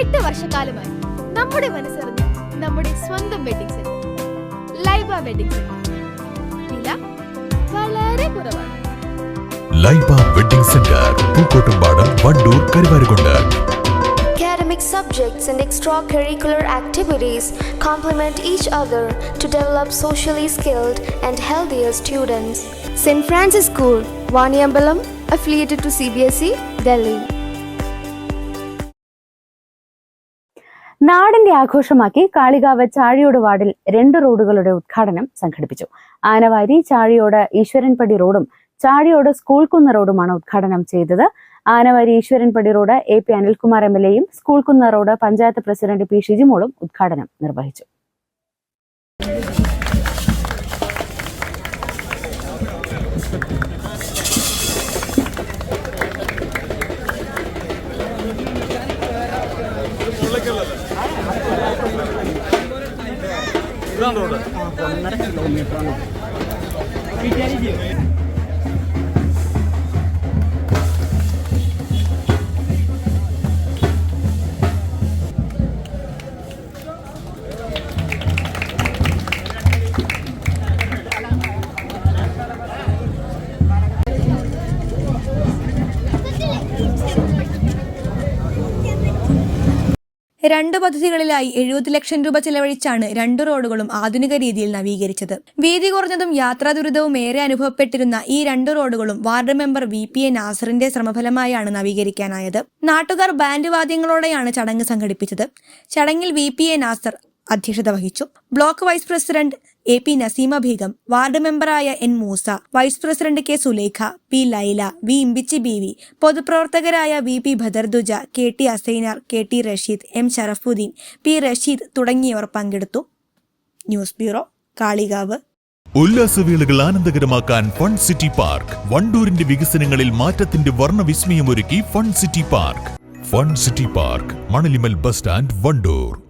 എട്ട് വർഷക്കാലമായി നമ്മുടെ മനസ്സറിഞ്ഞ് നമ്മുടെ സ്വന്തം wedding centre Laiba wedding centre വില വളരെ കുറവാണ് Laiba wedding centre Pookkottumpadam Wandoor Karuvarakundu Academic subjects and extracurricular activities complement each other to develop socially skilled and healthier students. St. Francis School, Vaniambalam, affiliated to CBSE, Delhi. നാടിന്റെ ആഘോഷമാക്കി കാളികാവ് ചാഴിയോട് വാർഡിൽ രണ്ട് റോഡുകളുടെ ഉദ്ഘാടനം സംഘടിപ്പിച്ചു. ആനവാരി ചാഴിയോട് ഈശ്വരൻപടി റോഡും ചാഴിയോട് സ്കൂൾ കുന്ന് റോഡുമാണ് ഉദ്ഘാടനം ചെയ്തത്. Anavari Eswaranpadi road A P Anilkumar M L എയും സ്കൂൾ കുന്ന് റോഡ് പഞ്ചായത്ത് പ്രസിഡന്റ് പി ഷിജിമോളും ഉദ്ഘാടനം നിർവഹിച്ചു. ഒന്നര കിലോമീറ്ററാണ് രണ്ട് പദ്ധതികളിലായി എഴുപത് ലക്ഷം രൂപ ചെലവഴിച്ചാണ് രണ്ട് റോഡുകളും ആധുനിക രീതിയിൽ നവീകരിച്ചത്. വീതി കുറഞ്ഞതും യാത്രാ ദുരിതവും ഏറെ അനുഭവപ്പെട്ടിരുന്ന ഈ രണ്ട് റോഡുകളും ward member V P A നാസറിന്റെ ശ്രമഫലമായാണ് നവീകരിക്കാനായത്. നാട്ടുകാർ ബാൻഡ് വാദ്യങ്ങളോടെയാണ് ചടങ്ങ് സംഘടിപ്പിച്ചത്. ചടങ്ങിൽ വി പി എ നാസർ അധ്യക്ഷത വഹിച്ചു. Block vice president A P Naseema Begum ward മെമ്പറായ N Moosa vice president K Sulekha P Laila V Imbichi B V പൊതുപ്രവർത്തകരായ V P Bhadarduja K T Asainar K T Rasheed M Sharafuddeen P Rasheed തുടങ്ങിയവർ പങ്കെടുത്തു. News bureau Kalikavu. ഉല്ലാസവേളകൾ ആനന്ദകരമാക്കാൻ fun city park. വണ്ടൂരിന്റെ വികസനങ്ങളിൽ മാറ്റത്തിന്റെ വർണവിസ്മയമൊരുക്കി fun city park. Fun city park Manalimal bus stand Wandoor.